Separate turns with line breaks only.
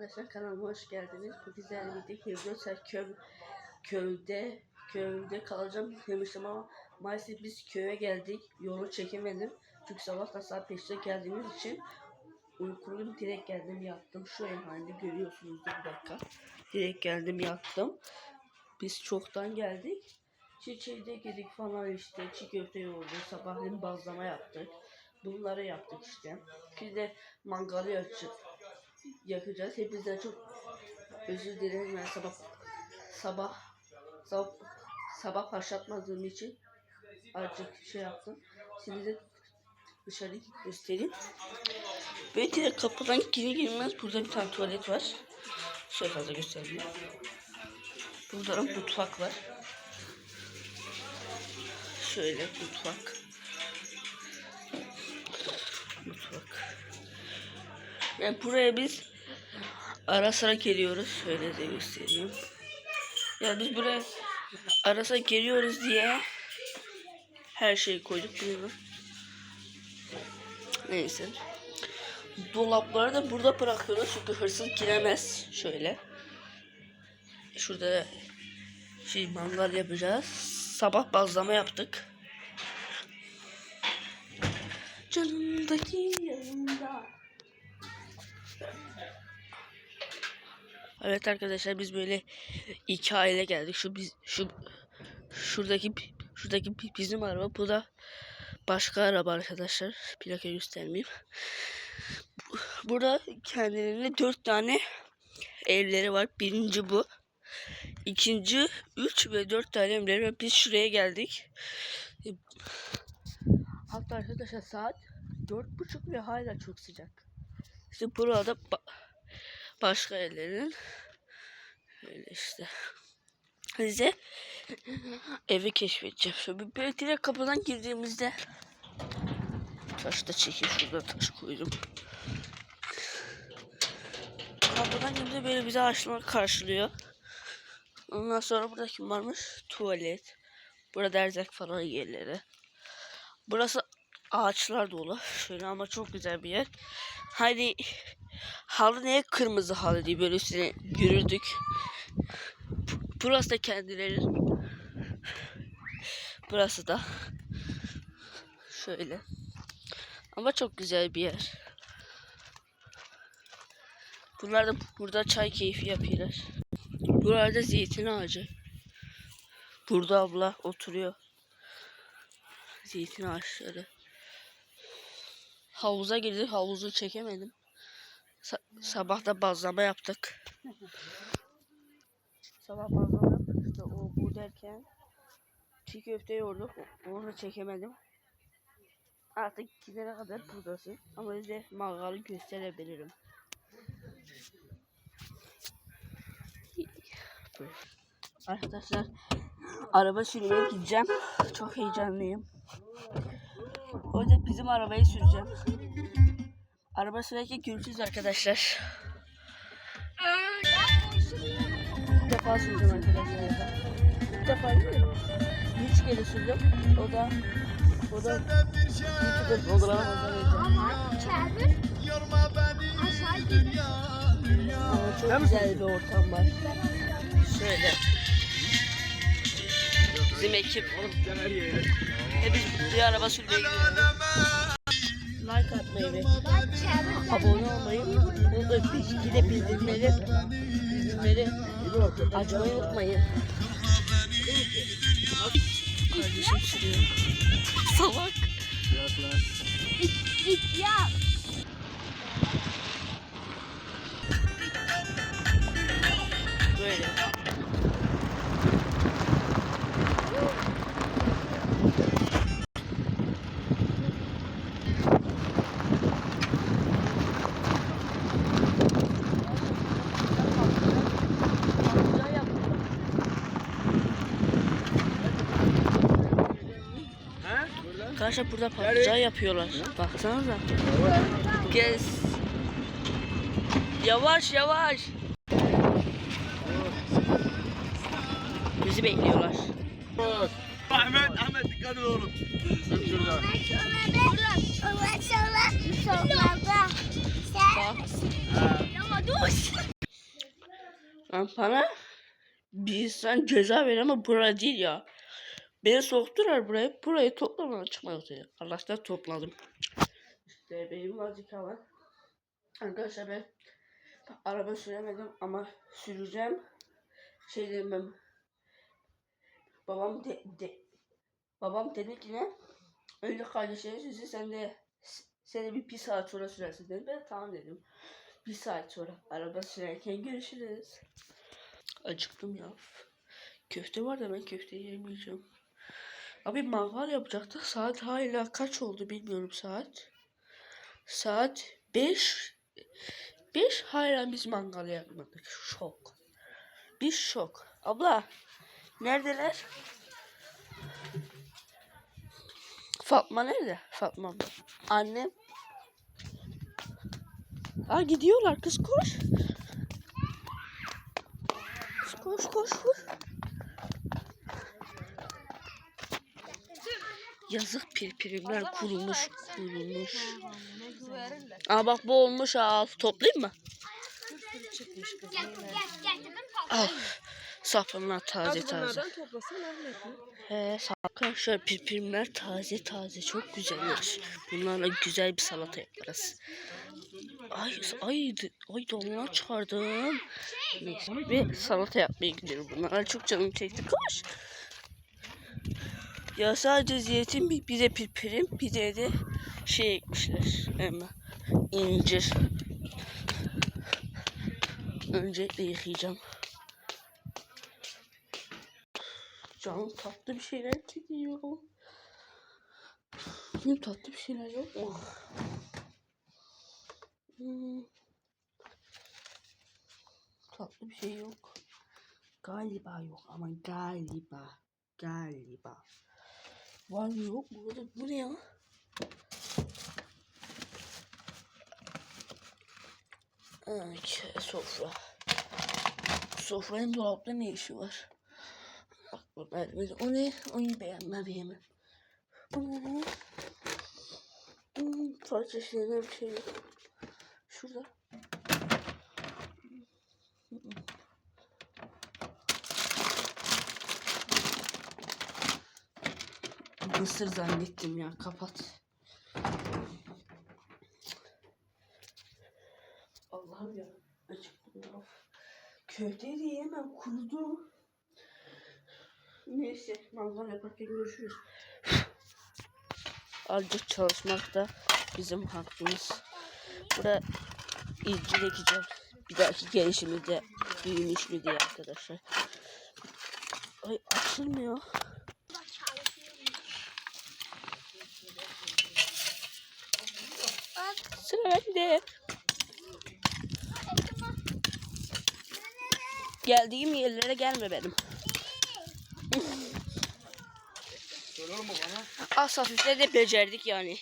Arkadaşlar kanalıma hoş geldiniz. Bu güzel video Hidrosel köy, köyde köyde kalacağım demiştim ama maalesef biz köye geldik. Yolu çekemedim. Çünkü sabah saat 5'te geldiğimiz için uykuluyum. Direkt geldim yattım. Şu ev halinde görüyorsunuz bir dakika. Direkt geldim yattım. Biz çoktan geldik. Çiçeğde girdik falan işte. Çiğ köfte yoğurdu. Sabahleyin bazlama yaptık. Bunları yaptık işte. Bir de mangalı yapacağız yakacağız. Hepinizden çok özür dilerim. Ben sabah sabah sabah, sabah başlatmadığım için azıcık şey yaptım. Şimdi de dışarı göstereyim. Ve direkt kapıdan girer girmez burada bir tane tuvalet var. Şöyle fazla göstereyim. Burada da mutfak var. Şöyle mutfak. Mutfak. Yani buraya biz ara sıra geliyoruz. Şöyle de göstereyim. Yani biz buraya ara sıra geliyoruz diye her şeyi koyduk bunu. Neyse. Dolapları da burada bırakıyoruz çünkü hırsız giremez. Şöyle. Şurada da şey mangal yapacağız. Sabah bazlama yaptık. Canımdaki yanımda. Evet arkadaşlar biz böyle iki aile geldik. Şu biz şu şuradaki şuradaki bizim araba bu da başka araba arkadaşlar. Plaka göstermeyeyim. Burada kendilerine dört tane evleri var. Birinci bu. İkinci üç ve dört tane evleri var. Biz şuraya geldik. Hatta arkadaşlar saat dört buçuk ve hala çok sıcak. İşte burada başka evlerin öyle işte. Size evi keşfedeceğim. Şöyle böyle direkt kapıdan girdiğimizde taş da çekeyim şurada taş koydum. Kapıdan girdiğimizde böyle bize açlık karşılıyor. Ondan sonra burada kim varmış? Tuvalet. Burada erzak falan yerleri. Burası ağaçlar dolu. Şöyle ama çok güzel bir yer. Hani halı niye kırmızı halı diye böyle üstüne yürüdük. Burası da kendileri. Burası da. Şöyle. Ama çok güzel bir yer. Bunlar da burada çay keyfi yapıyorlar. Burada zeytin ağacı. Burada abla oturuyor. Zeytin ağaçları. Havuza girdik. Havuzu çekemedim. Sa- sabah da bazlama yaptık. sabah bazlama yaptık. İşte o bu derken çiğ köfte yoğurduk. Onu da çekemedim. Artık gidene kadar buradasın. Ama size mangalı gösterebilirim. Arkadaşlar araba sürmeye gideceğim. Çok heyecanlıyım. O yüzden bizim arabayı süreceğim. Araba sürerken görüşürüz arkadaşlar. Bir defa sürdüm arkadaşlar. Bir defa değil mi? Üç kere sürdüm. O da o da
Çevir. Aşağı git.
Ama çok güzel bir ortam var. Şöyle. Bizim ekip oğlum. E biz bir araba sürmeye gidiyoruz. Like atmayı ve abone olmayı unutmayın. Bir de bildirimleri, bildirimleri açmayı unutmayın. Kardeşim sürüyor. Salak.
İt, it yap.
Arkadaşlar burada patlıcan yapıyorlar. Baksanıza. Gez. Yavaş yavaş. Bizi bekliyorlar.
Ahmet, Ahmet dikkat et oğlum. Şurada.
Lan bana bir insan ceza ver ama bura değil ya. Beni soktular buraya. Burayı toplamadan çıkmak ortaya. Allah'tan topladım. İşte benim vazifem var. Arkadaşlar ben araba süremedim ama süreceğim. Şey demem. Babam de, de babam dedi ki ne? Öyle kardeşlerin sözü sen de seni bir, bir saat sonra sürersin dedim. Ben tamam dedim. Bir saat sonra araba sürerken görüşürüz. Acıktım ya. Köfte var da ben köfteyi yemeyeceğim. Abi mangal yapacaktık. Saat hala kaç oldu bilmiyorum saat. Saat 5. 5 hala biz mangal yapmadık. Şok. Bir şok. Abla neredeler? Fatma nerede? Fatma. Annem. Aa gidiyorlar kız koş. Koş koş koş. Yazık pirpirimler kurumuş kurumuş. Aa bak bu olmuş al. Toplayayım mı? Al. Sapınlar taze taze. He arkadaşlar pirpirimler taze taze çok güzelmiş. Bunlarla güzel bir salata yaparız. Ay ay ay donlar çıkardım. Neyse bir salata yapmaya gidiyorum. Bunlar çok canım çekti. Koş. Ya sadece zeytin de pirpirim bir de şey ekmişler. Hemen incir. Öncelikle yıkayacağım. Canım tatlı bir şeyler çekiyor. Benim tatlı bir şeyler yok mu? Hmm. Tatlı bir şey yok. Galiba yok ama galiba. Galiba. Var mı yok mu? Bu, ne ya? Okay, sofra. Sofranın dolapta ne işi var? Bak bunlar o ne? Onu beğenmem yemem. Parça şeyler bir şey yok. Şurada. Mısır zannettim ya. Kapat. Allah'ım ya. Acıktım. Köfteyi de yiyemem. Kurudu. Neyse. Mangal yaparken görüşürüz. Azıcık çalışmak da bizim hakkımız. Burada incir ekeceğim. Bir dahaki gelişimizde büyümüş mü diye arkadaşlar. Ay açılmıyor. Sıra bende. Geldiğim yerlere gelme benim.
Söyle oğlum bana.
Az hafifle de becerdik yani.